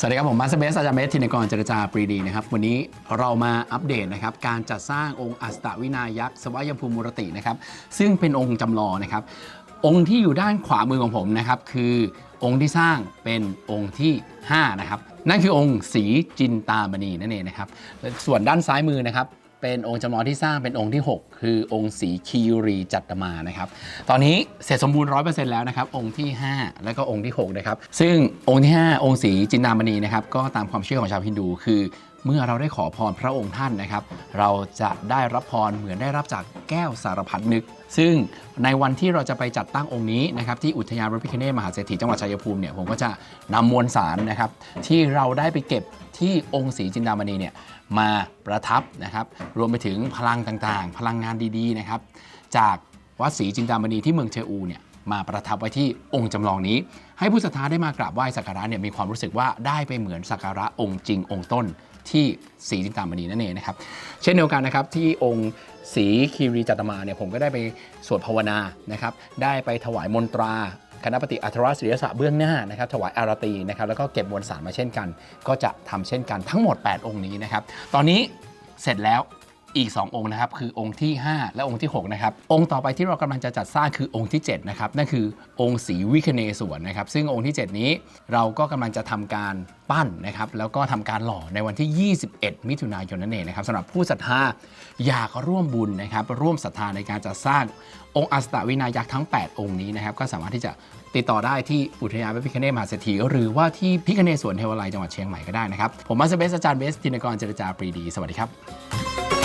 สวัสดีครับ ผมมาสเบสอาจารย์เบสธินกรเจรจาปรีดีนะครับ วันนี้เรามาอัปเดตนะครับ การจัดสร้างองค์อัสตวินายักษ์สวายภูมิมุรตินะครับ ซึ่งเป็นองค์จำลองนะครับ องค์ที่อยู่ด้านขวามือของผมนะครับ คือองค์ที่สร้างเป็นองค์ที่ 5 นะครับ นั่นคือองค์สีจินตามณีนั่นเองนะครับ ส่วนด้านซ้ายมือนะครับ เป็นองค์จำลองที่สร้างเป็นองค์ที่ 6 คือองค์สีคีรีจัตมานะครับ ตอนนี้เสร็จสมบูรณ์100%แล้วนะครับ องค์ที่ 5 แล้วก็องค์ที่6นะครับซึ่งองค์ที่ 5 องค์สีจินดามณีนะครับก็ตามความเชื่อของชาวฮินดู คือเมื่อเราได้ขอพรพระองค์ท่านนะครับ เราจะได้รับพรเหมือนได้รับจากแก้วสารพัดนึก ซึ่งในวันที่เราจะไปจัดตั้งองค์นี้นะครับที่อุทยานพระพิคเนศมหาเศรษฐีจังหวัดชัยภูมิเนี่ยผมก็จะนำมวลสารนะครับที่เราได้ไปเก็บที่องค์ศรีจินดามณีเนี่ยมาประทับนะครับ รวมไปถึงพลังต่างๆ พลังงานดีๆนะครับจาก วัดศรีจินดามณีที่เมืองเชอูเนี่ยมาประทับไว้ที่องค์จำลองนี้ ให้ผู้ศรัทธาได้มากราบไหว้สักการะเนี่ยมีความรู้สึกว่าได้ไปเหมือนสักการะองค์จริงองค์ต้นที่ศรีจินตามณีนั่นเองนะครับ เช่นเดียวกันนะครับที่องค์ศรีคีรีจัตมาเนี่ยผมก็ได้ไปสวดภาวนานะครับ ได้ไปถวายมนตราคณะปฏิอัทรศิริยสะเบื้องหน้านะครับถวายอารตีนะครับแล้วก็เก็บมวลสารมาเช่นกัน ก็จะทำเช่นกันทั้งหมด 8 องค์นี้นะครับ ตอนนี้เสร็จแล้ว อีก 2 องค์นะครับคือองค์ที่ 5 และองค์ที่6นะครับองค์ต่อไปที่เรากำลังจะจัดสร้างคือองค์ที่7นะครับนั่นคือองค์ศรีวิคเนศวรนะครับซึ่งองค์ที่ 7 นี้เราก็กำลังจะทำการปั้นนะครับแล้วก็ทำการหล่อในวันที่ 21 มิถุนายนนั่นเองนะครับสำหรับผู้ศรัทธาอยากร่วมบุญนะครับร่วมศรัทธาในการจัดสร้างองค์อัสตวินายักษ์ทั้ง 8 องค์นี้นะครับก็สามารถที่จะติดต่อได้ที่อุทยานพระพิคเนศมหาเศรษฐีหรือว่าที่พิคเนศสวนเทวาลัยจังหวัดเชียงใหม่ก็ได้นะครับผมมาสเบสอาจารย์เบสธินกรเจรจาปรีดี สวัสดีครับ